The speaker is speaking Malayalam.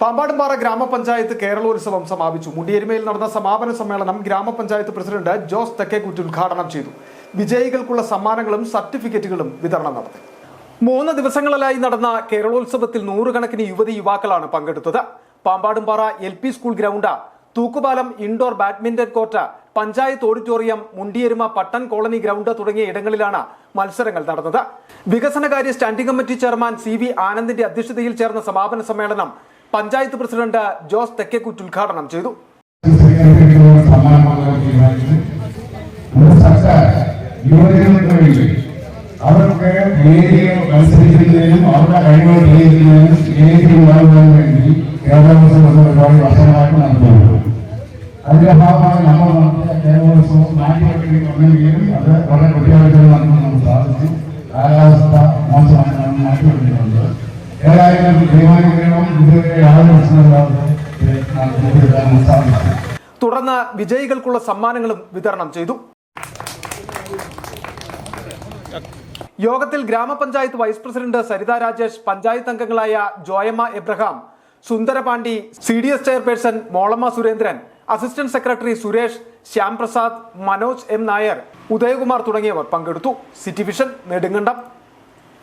പാമ്പാടുംപാറ ഗ്രാമപഞ്ചായത്ത് കേരളോത്സവം സമാപിച്ചു. മുടിയരിമയിൽ നടന്ന സമാപന സമ്മേളനം ഗ്രാമപഞ്ചായത്ത് പ്രസിഡന്റ് ജോസ് തെക്കേക്കുറ്റി ഉദ്ഘാടനം ചെയ്തു. വിജയികൾക്കുള്ള സമ്മാനങ്ങളും സർട്ടിഫിക്കറ്റുകളും വിതരണം നടത്തി. മൂന്ന് ദിവസങ്ങളിലായി നടന്ന കേരളോത്സവത്തിൽ നൂറുകണക്കിന് യുവതി യുവാക്കളാണ് പങ്കെടുത്തത്. Pampadumpara L P school ground Thookkupalam indoor badminton court panchayat auditorium Mundiyeruma Pattan colony ground തുടങ്ങിയ ഇടങ്ങളിലാണ് മത്സരങ്ങൾ നടന്നത്. വികസനകാര്യ standing committee chairman C V ആനന്ദിന്റെ അധ്യക്ഷതയിൽ ചേർന്ന സമാപന സമ്മേളനം പഞ്ചായത്ത് പ്രസിഡന്റ് ജോസ് തെക്കേക്കുറ്റ് ഉദ്ഘാടനം ചെയ്തു. അവർക്ക് മത്സരിക്കുന്നതിനും അവരുടെ കഴിവുകൾ തെളിയിക്കുന്നതിനും വേദികൾ ഉണ്ടാകുന്നതിനും വേണ്ടി കേരളോത്സവം എന്ന പരിപാടി വർഷങ്ങളായിട്ട് നടത്തുന്നുണ്ട് അതിന്റെ ഭാഗമായി നമ്മൾ നടത്തിയ കേരളോത്സവം മാറ്റിവെക്കുകയും അത് വളരെ കുട്ടികൾക്ക് നടത്താൻ നമുക്ക് സാധിച്ചു കാലാവസ്ഥ മോശമായി മാറ്റിവെക്കുന്നുണ്ട് ഏതായാലും തീരുമാനിക്കണം ഇതുവരെ തുടർന്ന് വിജയികൾക്കുള്ള സമ്മാനങ്ങളും വിതരണം ചെയ്തു. യോഗത്തിൽ ഗ്രാമപഞ്ചായത്ത് വൈസ് പ്രസിഡന്റ് സരിത രാജേഷ് പഞ്ചായത്ത് അംഗങ്ങളായ Joyamma Abraham Sundarapandi C D S chairperson Molamma Surendran assistant secretary Suresh Shyamprasad Manoj M Nair Udayakumar തുടങ്ങിയവർ പങ്കെടുത്തു. City vision Nedumkandam.